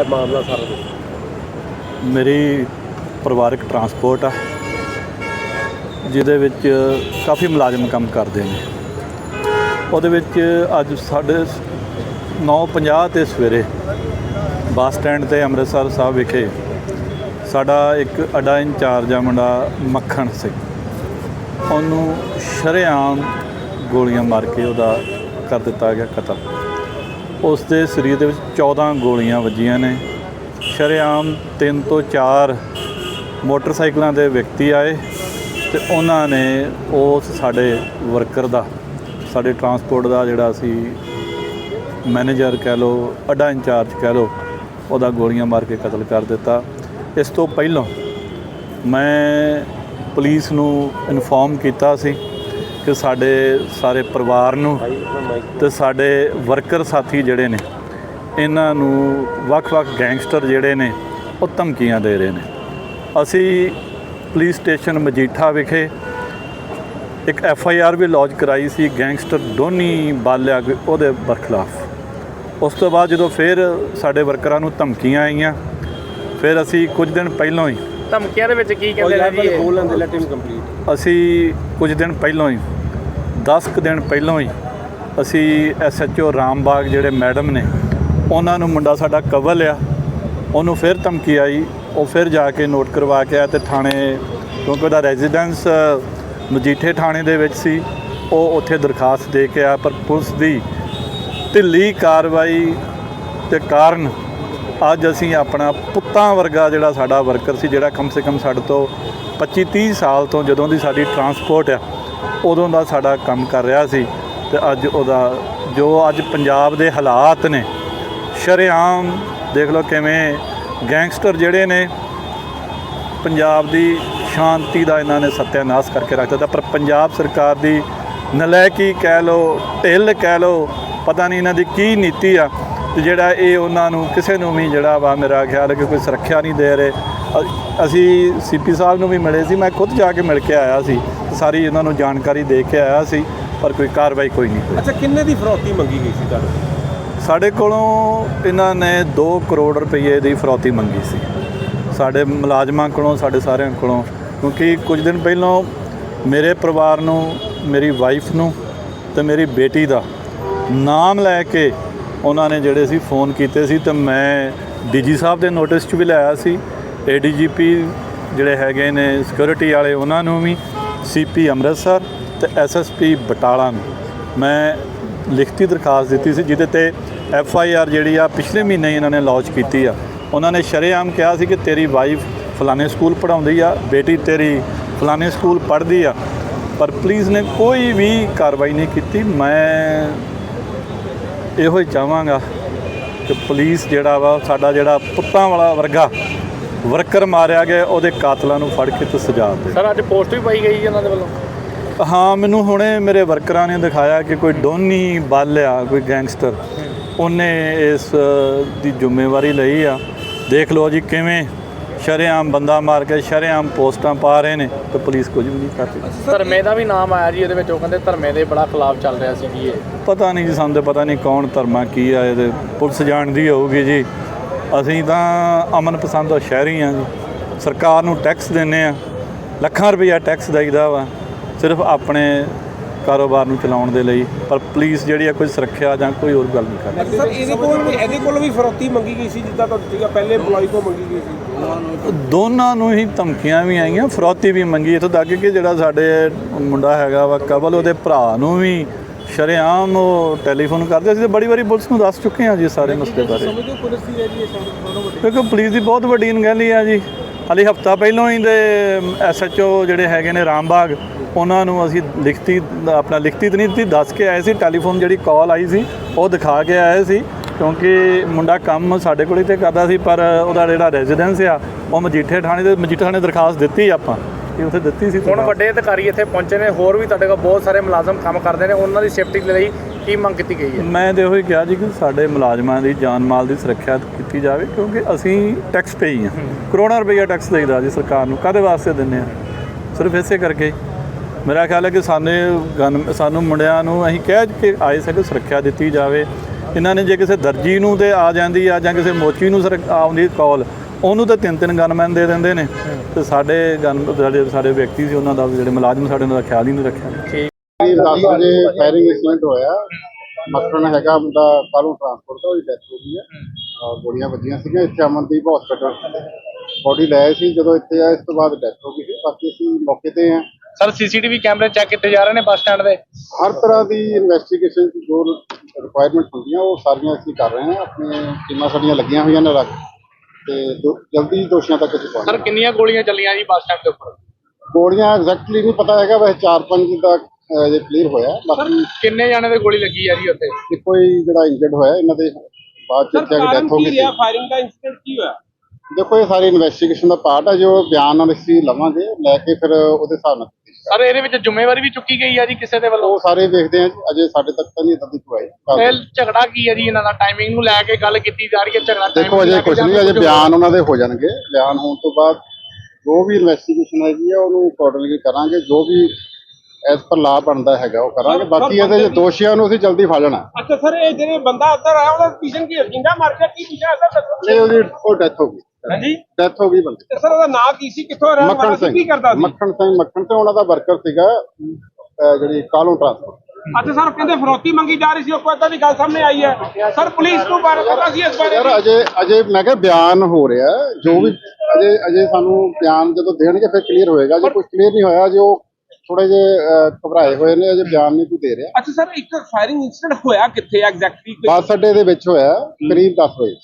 ਹੈ ਮਾਮਲਾ ਸਾਰਾ ਦੱਸੋ ਮੇਰੀ ਪਰਿਵਾਰਕ ਟਰਾਂਸਪੋਰਟ ਆ, ਜਿਹਦੇ ਵਿੱਚ ਕਾਫੀ ਮੁਲਾਜ਼ਮ ਕੰਮ ਕਰਦੇ ਨੇ। ਉਹਦੇ ਵਿੱਚ ਅੱਜ ਸਾਡੇ 9:50 ਤੇ ਸਵੇਰੇ ਬੱਸ ਸਟੈਂਡ ਤੇ ਅੰਮ੍ਰਿਤਸਰ ਸਾਹਿਬ ਵਿਖੇ ਸਾਡਾ ਇੱਕ ਅਡਾ ਇੰਚਾਰਜ ਆ ਮੁੰਡਾ ਮੱਖਣ ਸਿੰਘ। ਉਹਨੂੰ ਸ਼ਰੇਆਮ ਗੋਲੀਆਂ ਮਾਰ ਕੇ ਉਹਦਾ ਕਰ ਦਿੱਤਾ ਗਿਆ ਕਤਲ। ਉਸ ਦੇ ਸਰੀਰ ਦੇ ਵਿੱਚ 14 ਗੋਲੀਆਂ ਵੱਜੀਆਂ ਨੇ। ਸ਼ਰੇਆਮ ਤਿੰਨ ਤੋਂ ਚਾਰ ਮੋਟਰਸਾਈਕਲਾਂ ਦੇ ਵਿਅਕਤੀ ਆਏ ਤੇ ਉਹਨਾਂ ਨੇ ਉਸ ਸਾਡੇ ਵਰਕਰ ਦਾ, ਸਾਡੇ ਟਰਾਂਸਪੋਰਟ ਦਾ ਜਿਹੜਾ ਸੀ ਮੈਨੇਜਰ ਕਹਿ ਲਓ, ਅੱਡਾ ਇੰਚਾਰਜ ਕਹਿ ਲਓ, ਉਹਦਾ ਗੋਲੀਆਂ ਮਾਰ ਕੇ ਕਤਲ ਕਰ ਦਿੱਤਾ। ਇਸ ਤੋਂ ਪਹਿਲਾਂ ਮੈਂ ਪੁਲਿਸ ਨੂੰ ਇਨਫੋਰਮ ਕੀਤਾ ਸੀ ਕਿ ਸਾਡੇ ਸਾਰੇ ਪਰਿਵਾਰ ਨੂੰ ਭਾਈ ਤੇ ਸਾਡੇ ਵਰਕਰ ਸਾਥੀ ਜਿਹੜੇ ਨੇ, ਇਹਨਾਂ ਨੂੰ ਵੱਖ-ਵੱਖ ਗੈਂਗਸਟਰ ਜਿਹੜੇ ਨੇ, ਉਹ ਧਮਕੀਆਂ ਦੇ ਰਹੇ ਨੇ। ਅਸੀਂ ਪੁਲਿਸ ਸਟੇਸ਼ਨ ਮਜੀਠਾ ਵਿਖੇ ਇੱਕ ਐਫ ਆਈ ਆਰ ਵੀ ਲੌਂਚ ਕਰਾਈ ਸੀ, ਗੈਂਗਸਟਰ ਡੋਨੀ ਬਾਲਿਆ ਕੋਈ ਉਹਦੇ ਬਰਖਲਾਫ। ਉਸ ਤੋਂ ਬਾਅਦ ਜਦੋਂ ਫਿਰ ਸਾਡੇ ਵਰਕਰਾਂ ਨੂੰ ਧਮਕੀਆਂ ਆਈਆਂ, ਫਿਰ ਅਸੀਂ ਕੁਝ ਦਿਨ ਪਹਿਲਾਂ ਹੀ ਧਮਕੀਆਂ ਦੇ ਵਿੱਚ ਕੀ ਕਹਿੰਦੇ ਨੇ ਜੀ ਇਹ? ਬੋਲ ਲੈਂਦੇ ਲੈਟ ਹਿਮ ਕੰਪਲੀਟ ਅਸੀਂ ਕੁਝ ਦਿਨ ਪਹਿਲਾਂ ਹੀ 10 ਕੁ ਦਿਨ ਪਹਿਲਾਂ ਹੀ ਅਸੀਂ ਐਸਐਚਓ ਰਾਮਬਾਗ ਜਿਹੜੇ ਮੈਡਮ ਨੇ ਉਹਨਾਂ ਨੂੰ ਮੁੰਡਾ ਸਾਡਾ ਕਵਲ ਆ ਉਹਨੂੰ ਫਿਰ ਧਮਕੀ ਆਈ ਉਹ ਫਿਰ ਜਾ ਕੇ ਨੋਟ ਕਰਵਾ ਕੇ ਆਇਆ ਤੇ ਥਾਣੇ ਕਿਉਂਕਿ ਉਹਦਾ ਰੈਜ਼ੀਡੈਂਸ ਮਜੀਠੇ ਥਾਣੇ ਦੇ ਵਿੱਚ ਸੀ। ਉਹ ਉੱਥੇ ਦਰਖਾਸਤ ਦੇ ਕੇ ਆ ਪਰ ਪੁਲਿਸ ਦੀ ਢਿੱਲੀ ਕਾਰਵਾਈ ਦੇ ਕਾਰਨ ਅੱਜ ਅਸੀਂ ਆਪਣਾ ਪੁੱਤਾਂ ਵਰਗਾ ਜਿਹੜਾ ਸਾਡਾ ਵਰਕਰ ਸੀ, ਜਿਹੜਾ ਕਮ ਸੇ ਕਮ ਸਾਡੇ ਤੋਂ 25 30 ਸਾਲ ਤੋਂ ਜਦੋਂ ਦੀ ਸਾਡੀ ਟਰਾਂਸਪੋਰਟ ਆ, ਉਦੋਂ ਦਾ ਸਾਡਾ ਕੰਮ ਕਰ ਰਿਹਾ ਸੀ ਤੇ ਅੱਜ ਉਹਦਾ ਜੋ ਅੱਜ ਪੰਜਾਬ ਦੇ ਹਾਲਾਤ ਨੇ, ਸ਼ਰੇਆਮ ਦੇਖ ਲਓ ਕਿਵੇਂ ਗੈਂਗਸਟਰ ਜਿਹੜੇ ਨੇ, ਪੰਜਾਬ ਦੀ ਸ਼ਾਂਤੀ ਦਾ ਇਹਨਾਂ ਨੇ ਸਤਿਆਨਾਸ ਕਰਕੇ ਰੱਖ ਦਿੱਤਾ, ਪਰ ਪੰਜਾਬ ਸਰਕਾਰ ਦੀ ਨਲਾਇਕੀ ਕਹਿ ਲਓ, ਢਿੱਲ ਕਹਿ ਲਓ, ਪਤਾ ਨਹੀਂ ਇਹਨਾਂ ਦੀ ਕੀ ਨੀਤੀ ਆ। ਤੇ ਜਿਹੜਾ ਇਹ ਉਹਨਾਂ ਨੂੰ ਕਿਸੇ ਨੂੰ ਵੀ ਜਿਹੜਾ ਵਾ ਮੇਰਾ ਖਿਆਲ ਹੈ ਕਿ ਕੋਈ ਸੁਰੱਖਿਆ ਨਹੀਂ ਦੇ ਰਹੇ। ਅਸੀਂ ਸੀਪੀ ਸਾਹਿਬ ਨੂੰ ਵੀ ਮਿਲੇ ਸੀ ਮੈਂ ਖੁਦ ਜਾ ਕੇ ਮਿਲ ਕੇ ਆਇਆ ਸੀ। ਸਾਰੀ ਇਹਨਾਂ ਨੂੰ ਜਾਣਕਾਰੀ ਦੇ ਕੇ ਆਇਆ ਸੀ ਪਰ ਕੋਈ ਕਾਰਵਾਈ ਕੋਈ ਨਹੀਂ ਹੋਈ। ਅੱਛਾ ਕਿੰਨੇ ਦੀ ਫਰੌਤੀ ਮੰਗੀ ਗਈ ਸੀ ਤੁਹਾਨੂੰ ਸਾਡੇ ਕੋਲੋਂ ਇਹਨਾਂ ਨੇ 2 ਕਰੋੜ ਰੁਪਏ ਦੀ ਫਰੌਤੀ ਮੰਗੀ ਸੀ। ਸਾਡੇ ਮੁਲਾਜ਼ਮਾਂ ਕੋਲੋਂ ਸਾਡੇ ਸਾਰਿਆਂ ਕੋਲੋਂ ਕਿਉਂਕਿ ਕੁਝ ਦਿਨ ਪਹਿਲਾਂ ਮੇਰੇ ਪਰਿਵਾਰ ਨੂੰ ਮੇਰੀ ਵਾਈਫ ਨੂੰ ਤੇ ਮੇਰੀ ਬੇਟੀ ਦਾ ਨਾਮ ਲੈ ਕੇ ਉਹਨਾਂ ਨੇ ਜਿਹੜੇ ਸੀ ਫੋਨ ਕੀਤੇ ਸੀ ਤੇ ਮੈਂ ਡੀਜੀ ਸਾਹਿਬ ਦੇ ਨੋਟਿਸ 'ਚ ਵੀ ਲਾਇਆ ਸੀ। ਏਡੀਜੀਪੀ ਜਿਹੜੇ ਹੈਗੇ ਨੇ ਸਿਕਿਉਰਿਟੀ ਵਾਲੇ ਉਹਨਾਂ ਨੂੰ ਵੀ ਸੀਪੀ ਅੰਮ੍ਰਿਤਸਰ ਤੇ ਐਸਐਸਪੀ ਬਟਾਲਾ ਨੂੰ। ਮੈਂ ਲਿਖਤੀ ਦਰਖਾਸਤ ਦਿੱਤੀ ਸੀ ਜਿਹਦੇ ਤੇ ਐਫ ਆਈ ਆਰ ਜਿਹੜੀ ਆ ਪਿਛਲੇ ਮਹੀਨੇ ਹੀ ਇਹਨਾਂ ਨੇ ਲਾਂਚ ਕੀਤੀ ਆ। ਉਹਨਾਂ ਨੇ ਸ਼ਰੇਆਮ ਕਿਹਾ ਸੀ ਕਿ ਤੇਰੀ ਵਾਈਫ ਫਲਾਣੇ ਸਕੂਲ ਪੜਾਉਂਦੀ ਆ, ਬੇਟੀ ਤੇਰੀ ਫਲਾਣੇ ਸਕੂਲ ਪੜ੍ਹਦੀ ਆ, ਪਰ ਪੁਲਿਸ ਨੇ ਕੋਈ ਵੀ ਕਾਰਵਾਈ ਨਹੀਂ ਕੀਤੀ। ਮੈਂ ਇਹੋ ਹੀ ਚਾਹਾਂਗਾ ਕਿ ਪੁਲਿਸ ਜਿਹੜਾ ਵਾ ਸਾਡਾ ਜਿਹੜਾ ਪੁੱਤਾਂ ਵਾਲਾ ਵਰਗਾ ਵਰਕਰ ਮਾਰਿਆ ਗਿਆ ਉਹਦੇ ਕਾਤਲਾਂ ਨੂੰ ਫੜ ਕੇ ਤੇ ਸਜ਼ਾ ਦੇ। ਸਰ ਅੱਜ ਪੋਸਟ ਵੀ ਪਾਈ ਗਈ ਜੀ ਇਹਨਾਂ ਦੇ ਵੱਲੋਂ। ਹਾਂ ਮੈਨੂੰ ਹੁਣੇ ਮੇਰੇ ਵਰਕਰਾਂ ਨੇ ਦਿਖਾਇਆ ਕਿ ਕੋਈ ਡੋਨੀ ਬਾਲਿਆ ਕੋਈ ਗੈਂਗਸਟਰ। ਉਹਨੇ ਇਸ ਦੀ ਜ਼ਿੰਮੇਵਾਰੀ ਲਈ ਆ। ਦੇਖ ਲਓ ਜੀ ਕਿਵੇਂ ਸ਼ਰੇਆਮ ਬੰਦਾ ਮਾਰ ਕੇ ਸ਼ਰੇਆਮ ਪੋਸਟਾਂ ਪਾ ਰਹੇ ਨੇ ਤੇ ਪੁਲਿਸ ਕੁਝ ਵੀ ਨਹੀਂ ਕਰਦੀ ਧਰਮੇ ਦਾ ਵੀ ਨਾਮ ਆਇਆ ਜੀ ਇਹਦੇ ਵਿੱਚ ਉਹ ਕਹਿੰਦੇ ਧਰਮੇ ਦੇ ਬੜਾ ਖਿਲਾਫ ਚੱਲ ਰਿਹਾ ਸੀ ਜੀ ਇਹ। ਪਤਾ ਨਹੀਂ ਜੀ ਸਾਨੂੰ ਤਾਂ ਪਤਾ ਨਹੀਂ ਕੌਣ ਧਰਮਾ ਕੀ ਆ ਇਹਦੇ ਪੁਲਿਸ ਜਾਣਦੀ ਹੋਊਗੀ ਜੀ। ਅਸੀਂ ਤਾਂ ਅਮਨ ਪਸੰਦ ਸ਼ਹਿਰੀ ਆ ਜੀ। ਸਰਕਾਰ ਨੂੰ ਟੈਕਸ ਦਿੰਨੇ ਆ। ਲੱਖਾਂ ਰੁਪਈਆ ਟੈਕਸ ਦੇਈਦਾ ਵਾ। ਸਿਰਫ ਆਪਣੇ ਕਾਰੋਬਾਰ ਨੂੰ ਚਲਾਉਣ ਦੇ ਲਈ ਪਰ ਪੁਲਿਸ ਜਿਹੜੀ ਆ ਕੋਈ ਸੁਰੱਖਿਆ ਜਾਂ ਕੋਈ ਹੋਰ ਗੱਲ ਨਹੀਂ ਕਰਦੀ ਸਰ ਇਹਦੇ ਕੋਲ ਵੀ ਇਹਦੇ ਕੋਲ ਵੀ ਫਰੌਤੀ ਮੰਗੀ ਗਈ ਸੀ ਜਿੱਦਾਂ ਤੁਹਾਨੂੰ ਸੀਗਾ ਪਹਿਲੇ EMPLOYE ਕੋਲ ਮੰਗੀ ਗਈ ਸੀ? ਦੋਨਾਂ ਨੂੰ ਹੀ ਧਮਕੀਆਂ ਵੀ ਆਈਆਂ ਫਰੌਤੀ ਵੀ ਮੰਗੀ। ਇੱਥੋਂ ਤੱਕ ਕਿ ਜਿਹੜਾ ਸਾਡੇ ਮੁੰਡਾ ਹੈਗਾ ਵਾ ਕਬਲ ਉਹਦੇ ਭਰਾ ਨੂੰ ਵੀ ਸ਼ਰੇਆਮ ਉਹ ਟੈਲੀਫੋਨ ਕਰਦੇ। ਅਸੀਂ ਤਾਂ ਬੜੀ ਵਾਰੀ ਪੁਲਿਸ ਨੂੰ ਦੱਸ ਚੁੱਕੇ ਹਾਂ ਜੀ ਸਾਰੇ ਮਸਲੇ ਬਾਰੇ। ਸਮਝੋ ਪੁਲਿਸ ਦੀ ਹੈ ਜੀ ਇਹ ਸਾਡਾ ਵੱਡੀ ਕਿਉਂਕਿ ਪੁਲਿਸ ਦੀ ਬਹੁਤ ਵੱਡੀ ਅਣਗਹਿਲੀ ਆ ਜੀ। ਹਾਲੇ ਹਫਤਾ ਪਹਿਲਾਂ ਹੀ ਦੇ ਐਸਐਚਓ ਜਿਹੜੇ ਹੈਗੇ ਨੇ ਰਾਮਬਾਗ ਉਹਨਾਂ ਨੂੰ ਅਸੀਂ ਲਿਖਤੀ ਆਪਣਾ ਲਿਖਤੀ ਤਾਂ ਨਹੀਂ ਦਿੱਤੀ ਦੱਸ ਕੇ ਆਏ ਸੀ ਟੈਲੀਫੋਨ ਜਿਹੜੀ ਕਾਲ ਆਈ ਸੀ ਉਹ ਦਿਖਾ ਕੇ ਆਏ ਸੀ ਕਿਉਂਕਿ ਮੁੰਡਾ ਕੰਮ ਸਾਡੇ ਕੋਲ ਹੀ ਤੇ ਕਰਦਾ ਸੀ ਪਰ ਉਹਦਾ ਜਿਹੜਾ ਰੈਜ਼ੀਡੈਂਸ ਆ ਉਹ ਮਜੀਠੇ ਥਾਣੇ ਦੇ ਮਜੀਠੇ ਥਾਣੇ ਦਰਖਾਸਤ ਦਿੱਤੀ ਆਪਾਂ ਕਿ ਉੱਥੇ ਦਿੱਤੀ ਸੀ ਹੁਣ। ਵੱਡੇ ਅਧਿਕਾਰੀ ਇੱਥੇ ਪਹੁੰਚੇ ਨੇ ਹੋਰ ਵੀ ਤੁਹਾਡੇ ਕੋਲ ਬਹੁਤ ਸਾਰੇ ਮੁਲਾਜ਼ਮ ਕੰਮ ਕਰਦੇ ਨੇ ਉਹਨਾਂ ਦੀ ਸੇਫਟੀ ਲਈ ਕੀ ਮੰਗ ਕੀਤੀ ਗਈ ਹੈ? ਮੈਂ ਤੇ ਉਹੀ ਹੀ ਕਿਹਾ ਜੀ ਕਿ ਸਾਡੇ ਮੁਲਾਜ਼ਮਾਂ ਦੀ ਜਾਨ ਮਾਲ ਦੀ ਸੁਰੱਖਿਆ ਕੀਤੀ ਜਾਵੇ ਕਿਉਂਕਿ ਅਸੀਂ ਟੈਕਸ ਪੇਈ ਆ ਕਰੋੜਾਂ ਰੁਪਈਆ ਟੈਕਸ ਦੇਈਦਾ ਜੀ ਸਰਕਾਰ ਨੂੰ। ਕਾਦੇ ਵਾਸਤੇ ਦਿੰਨੇ ਆ? ਸਿਰਫ ਇਸੇ ਕਰਕੇ। ਮੇਰਾ ਖਿਆਲ ਹੈ ਕਿ ਸਾਨੂੰ ਗਨ ਸਾਨੂੰ ਮੁੰਡਿਆਂ ਨੂੰ ਅਸੀਂ ਕਹਿ ਕੇ ਆਏ ਸੀ ਕਿ ਸੁਰੱਖਿਆ ਦਿੱਤੀ ਜਾਵੇ। ਇਹਨਾਂ ਨੇ ਜੇ ਕਿਸੇ ਦਰਜੀ ਨੂੰ ਤੇ ਆ ਜਾਂਦੀ ਆ ਜਾਂ ਕਿਸੇ ਮੋਚੀ ਨੂੰ ਆਉਂਦੀ ਕਾਲ ਉਹਨੂੰ ਤਾਂ ਤਿੰਨ ਤਿੰਨ ਗਨਮੈਨ ਦੇ ਦਿੰਦੇ ਨੇ। ਤੇ ਸਾਡੇ ਗਨ ਸਾਡੇ ਵਿਅਕਤੀ ਸੀ ਉਹਨਾਂ ਦਾ ਜਿਹੜੇ ਮੁਲਾਜ਼ਮ ਸਾਡੇ ਉਹਨਾਂ ਦਾ ਖਿਆਲ ਹੀ ਨਹੀਂ ਰੱਖਿਆ। ਕਰੀਬ 10 ਵਜੇ ਫਾਇਰਿੰਗ ਇਨਸੀਡੈਂਟ ਹੋਇਆ। ਮਕਰਨ ਹੈਗਾ ਮੁੰਡਾ ਕਾਲੂ ਟਰਾਂਸਪੋਰਟ ਦਾ ਉਹਦੀ ਡੈਥ ਹੋ ਗਈ ਹੈ। ਔਰ ਗੋਲੀਆਂ ਵੱਜੀਆਂ ਸੀਗੀਆਂ ਇੱਥੇ ਅਮਨਦੀਪ ਹਸਪੀਟਲ ਬੋਡੀ ਲੈ ਆਏ ਸੀ ਜਦੋਂ ਇੱਥੇ ਆਏ ਇਸ ਤੋਂ ਬਾਅਦ ਡੈਥ ਹੋ ਗਈ ਸੀ। ਬਾਕੀ ਅਸੀਂ ਮੌਕੇ ਤੇ ਹਾਂ। ਸਰ ਸੀਸੀਟੀਵੀ ਕੈਮਰੇ ਚੈੱਕ ਕੀਤੇ ਜਾ ਰਹੇ ਨੇ ਬੱਸ ਸਟੈਂਡ ਦੇ? ਹਰ ਤਰ੍ਹਾਂ ਦੀ ਇਨਵੈਸਟੀਗੇਸ਼ਨ ਦੀ ਜੋ ਰਿਕੁਆਇਰਮੈਂਟ ਹੁੰਦੀਆਂ ਉਹ ਸਾਰੀਆਂ ਅਸੀਂ ਕਰ ਰਹੇ ਹਾਂ। ਆਪਣੀਆਂ ਟੀਮਾਂ ਸਾਡੀਆਂ ਲੱਗੀਆਂ ਹੋਈਆਂ ਨੇ ਰੱਖ ਤੇ ਦੋ- ਜਲਦੀ ਦੋਸ਼ੀਆਂ ਤੱਕ ਅਸੀਂ ਸਰ ਕਿੰਨੀਆਂ ਗੋਲੀਆਂ ਚੱਲੀਆਂ ਜੀ ਬੱਸ ਸਟੈਂਡ ਦੇ ਉੱਪਰ? ਗੋਲੀਆਂ ਐਗਜ਼ੈਕਟਲੀ ਨਹੀਂ ਪਤਾ ਹੈਗਾ ਵੈਸੇ 4-5 ਦਾ ਅਹ, ਜੇ ਕਲੀਅਰ ਹੋਇਆ ਬਾਕੀ ਕਿੰਨੇ ਜਾਣੇ ਦੇ ਗੋਲੀ ਲੱਗੀ ਆ ਜੀ ਉੱਥੇ? ਹੀ ਜਿਹੜਾ ਇੰਜਰਡ ਹੋਇਆ ਇਹਨਾਂ ਦੇ ਬਾਅਦ ਚ ਇੱਥੇ ਆ ਡੈਥ ਹੋ ਗਈ ਸੀ। ਫਾਇਰਿੰਗ ਦਾ ਇਨਸੀਡੈਂਟ ਕੀ ਹੋਇਆ? ਦੇਖੋ ਇਹ ਸਾਰੀ ਇਨਵੈਸਟੀਗੇਸ਼ਨ ਦਾ ਪਾਰਟ ਹੈ ਜੋ ਬਿਆਨ ਨਾਲ ਅਸੀਂ ਲਵਾਂਗੇ ਲੈ ਕੇ ਫਿਰ ਉਹਦੇ ਹਿਸਾਬ ਨਾਲ ਸਰ ਇਹਦੇ ਵਿੱਚ ਜ਼ਿੰਮੇਵਾਰੀ ਵੀ ਚੁੱਕੀ ਗਈ ਆ ਜੀ ਕਿਸੇ ਦੇ। ਵੱਲੋਂ? ਉਹ ਸਾਰੇ ਦੇਖਦੇ ਹਾਂ ਜੀ, ਅਜੇ ਸਾਡੇ ਤੱਕ ਤਾਂ ਨਹੀਂ ਇਦਾਂ ਦੀ ਕੋਈ ਇਹ ਝਗੜਾ ਕੀ ਹੈ ਜੀ ਇਹਨਾਂ ਦਾ? ਟਾਈਮਿੰਗ ਨੂੰ ਲੈ ਕੇ ਗੱਲ ਕੀਤੀ ਜਾ ਰਹੀ ਹੈ ਝਗੜਾ ਦੇਖੋ ਅਜੇ ਕੁਝ ਨਹੀਂ ਅਜੇ ਬਿਆਨ ਉਹਨਾਂ ਦੇ ਹੋ ਜਾਣਗੇ। ਬਿਆਨ ਹੋਣ ਤੋਂ ਬਾਅਦ ਜੋ ਵੀ ਇਨਵੈਸਟੀਗੇਸ਼ਨ ਹੈਗੀ ਆ ਉਹਨੂੰ ਅਕੋਰਡਿੰਗਲੀ ਕਰਾਂਗੇ। ਜੋ ਵੀ ਐਸ ਪਰ ਲਾ ਬਣਦਾ ਹੈਗਾ ਉਹ ਕਰਾਂਗੇ। ਬਾਕੀ ਇਹਦੇ ਜੇ ਦੋਸ਼ੀਆਂ ਨੂੰ ਅਸੀਂ ਜਲਦੀ ਫੜ ਲੈਣਾ। ਅੱਛਾ ਸਰ ਇਹ ਜਿਹੜੇ ਬੰਦਾ ਅੰਦਰ ਆਇਆ ਉਹਦਾ ਪੀਛਣ ਕੀ ਜਿੰਦਾ ਮਾਰ ਕੇ ਕੀ ਪਿੱਛੇ ਅੰਦਰ ਨਹੀਂ ਉਹਦੀ ਉਹ ਡੈਥ ਹੋ ਗਈ। ਹਾਂਜੀ? ਡੈਥ ਹੋ ਗਈ ਬੰਦੇ ਤੇ ਸਰ ਉਹਦਾ ਨਾਂ ਕੀ ਸੀ? ਕਿੱਥੋਂ ਰਹਿਣ ਵਾਲਾ ਸੀ? ਕੀ ਕਰਦਾ ਸੀ? ਮੱਖਣ ਸਿੰਘ ਮੱਖਣ ਤੇ ਉਹਨਾਂ ਦਾ ਵਰਕਰ ਸੀਗਾ ਜਿਹੜੀ ਕਾਲੋਂ ਟਰਾਂਸਪੋਰਟ। ਅੱਛਾ ਸਰ ਕਹਿੰਦੇ ਫਰੋਤੀ ਮੰਗੀ ਜਾ ਰਹੀ ਸੀ ਉਹ ਕੋਈ ਦੀ ਗੱਲ ਸਾਹਮਣੇ ਆਈ ਹੈ। ਸਰ ਪੁਲਿਸ ਨੂੰ ਬਾਰੇ ਪਤਾ ਸੀ ਇਸ ਬਾਰੇ? ਯਾਰ ਅਜੇ ਅਜੇ ਮੈਂ ਕਿਹਾ ਬਿਆਨ ਹੋ ਰਿਹਾ। ਜੋ ਵੀ ਅਜੇ ਅਜੇ ਸਾਨੂੰ ਬਿਆਨ ਜਦੋਂ ਦੇਣਗੇ ਫਿਰ ਕਲੀਅਰ ਹੋਏਗਾ। ਜੇ ਕੁਝ ਕਲੀਅਰ ਨਹੀਂ ਹੋਇਆ ਜੋ ਥੋੜੇ ਜੇ ਘਬਰਾਏ ਹੋਏ ਨੇ ਅਜੇ ਬਿਆਨ ਨਹੀਂ ਕੋਈ ਦੇ ਰਿਹਾ। ਅੱਛਾ ਸਰ ਇੱਕ ਫਾਇਰਿੰਗ ਇਨਸੀਡੈਂਟ ਹੋਇਆ ਕਿੱਥੇ ਐਗਜ਼ੈਕਟਲੀ ਬੱਸ ਅੱਡੇ ਦੇ ਵਿੱਚ ਹੋਇਆ ਕਰੀਬ 10 ਵਜੇ।